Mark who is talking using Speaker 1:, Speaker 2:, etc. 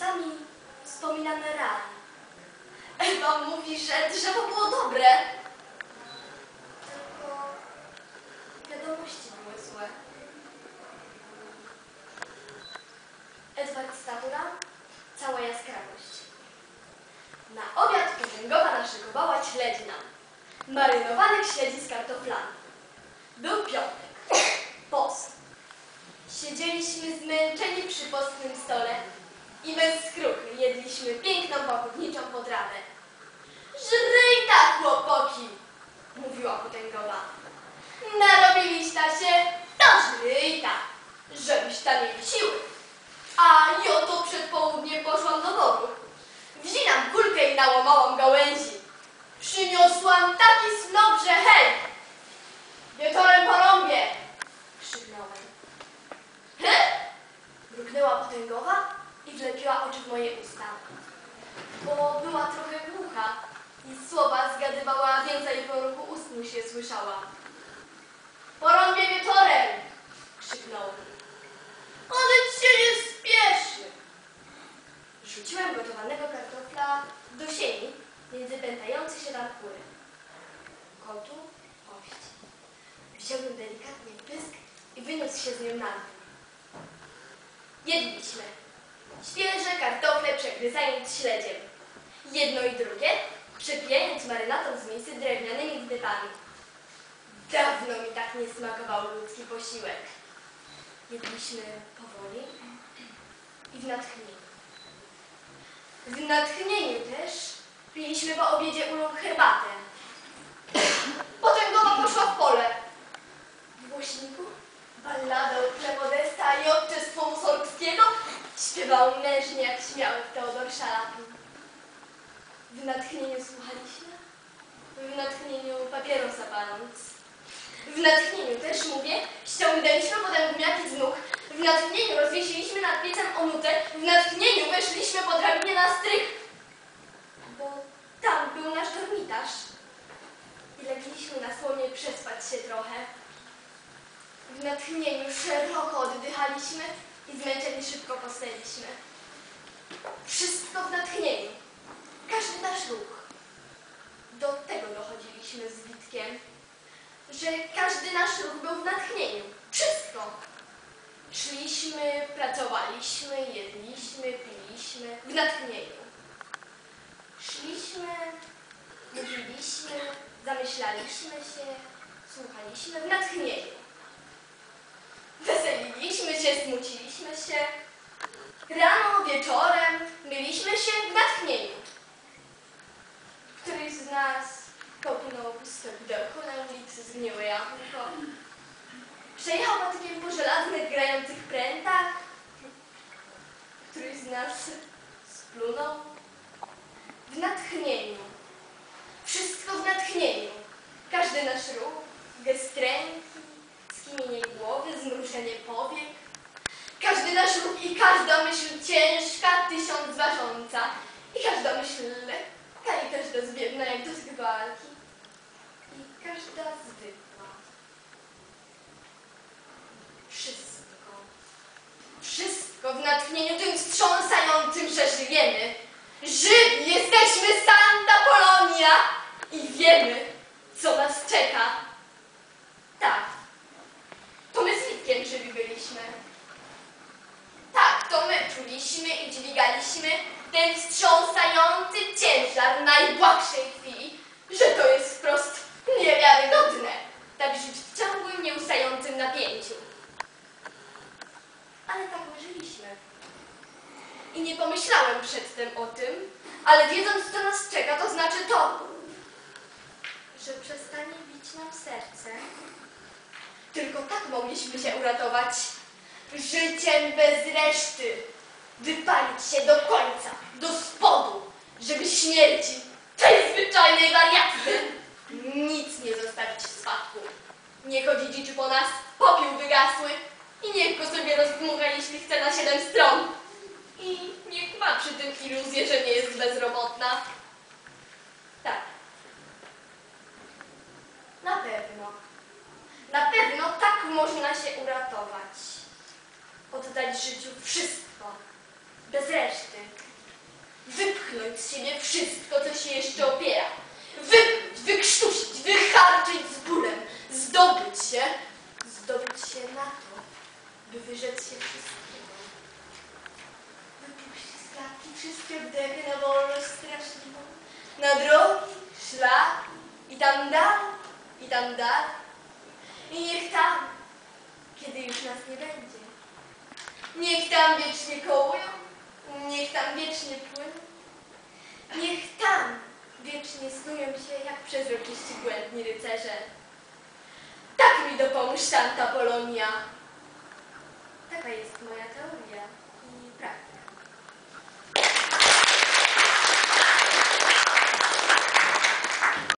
Speaker 1: Czasami wspominamy ran. Ewa mówi, że drzewo było dobre. Tylko wiadomości były złe. Edward Statura, cała jaskrawość. Na obiad pielęgowa naszykowała śledzina. Marynowanych śledzi z kartoflami. Był piątek. Post. Siedzieliśmy zmęczeni przy postnym stole i bez skruchy jedliśmy piękną pochówniczą potrawę. Żryj tak, chłopaki, mówiła potęgowa. Narobiliście się, to żryj tak, żebyście mieli siły. A ja to przed południem poszłam do bogu. Wzinam kulkę i nałamałam gałęzi. Przyniosłam taki snop, że hej! Wieczorem porąbię! Krzyknąłem. He? Mruknęła potęgowa wlepiła oczy w moje usta. Bo była trochę głucha i słowa zgadywała więcej po ruchu ust mu się słyszała. Porąbię wieczorem! Krzyknąłem. Ale ci się nie spieszy! Rzuciłem gotowanego kartofla do sieni między pętające się tam kury. Kotu ość. Wziąłem delikatnie pysk i wyniósł się z nią na dół. Jedliśmy. Świeże kartofle przegryzając śledziem. Jedno i drugie przepijając marynatą z misy drewnianymi gdybami. Dawno mi tak nie smakował ludzki posiłek. Jedliśmy powoli i w natchnieniu. W natchnieniu też piliśmy po obiedzie ulą herbatę. Potem Gowa poszła w pole. Śpiewał mężnie jak śmiały Teodor Szalapin. W natchnieniu słuchaliśmy, w natchnieniu papierosa paląc. W natchnieniu też mówię, ściągnęliśmy potem gumiaki z nóg. W natchnieniu rozwiesiliśmy nad piecem onutę. W natchnieniu weszliśmy po drabinie na strych. Bo tam był nasz dormitarz. I legliśmy na słonie przespać się trochę. W natchnieniu szeroko oddychaliśmy i zmęczeni szybko posnęliśmy. Wszystko w natchnieniu. Każdy nasz ruch. Do tego dochodziliśmy z Witkiem, że każdy nasz ruch był w natchnieniu. Wszystko. Szliśmy, pracowaliśmy, jedliśmy, piliśmy w natchnieniu. Szliśmy, mówiliśmy, zamyślaliśmy się, słuchaliśmy w natchnieniu. Weseliliśmy się, smuciliśmy się. Rano, wieczorem myliśmy się w natchnieniu. Któryś z nas popłynął puste pudełko na ulicy zgniłe jabłko. Przejechał patykiem po żelaznych, grających prętach. Któryś z nas splunął w natchnieniu. Wszystko w natchnieniu. Każdy nasz ruch, gest ręki, zmrużenie powiek. Każdy nasz ruch i każda myśl ciężka, tysiąc ważąca. I każda myśl lekka i każda zbiedna jak do walki. I każda zwykła. Wszystko. Wszystko w natchnieniu tym wstrząsającym, że żyjemy. Żywi jesteśmy Santa Polonia i wiemy, co nas czeka. Tak, to żywi byliśmy. Tak, to my czuliśmy i dźwigaliśmy ten wstrząsający ciężar najbłahszej chwili, że to jest wprost niewiarygodne, tak żyć w ciągłym, nieustającym napięciu. Ale tak my żyliśmy. I nie pomyślałem przedtem o tym, ale wiedząc, co nas czeka, to znaczy to, że przestanie bić nam serce. Tylko tak mogliśmy się uratować. Życiem bez reszty. Wypalić się do końca, do spodu, żeby śmierci, tej zwyczajnej wariatce, nic nie zostawić w spadku. Nie chodzi dziczy po nas, popiół wygasły i niech go sobie rozdmucha, jeśli chce na siedem stron. I niech ma przy tym iluzję, że nie jest bezrobotna. Tak. Na pewno. Pewno tak można się uratować. Oddać życiu wszystko, bez reszty. Wypchnąć z siebie wszystko, co się jeszcze opiera. Wypluć, wykrztusić, wycharczyć z bólem. Zdobyć się, zdobyć się na to, by wyrzec się wszystkiego. Wypuścić z klatki wszystkie oddechy na wolność straszliwą. Na drogi, szlak i tam dalej, i tam dalej. I niech tam, kiedy już nas nie będzie. Niech tam wiecznie kołują, niech tam wiecznie płyną. Niech tam wiecznie snują się jak przezroczyści błędni rycerze. Tak mi dopomóż Santa Polonia. Taka jest moja teoria.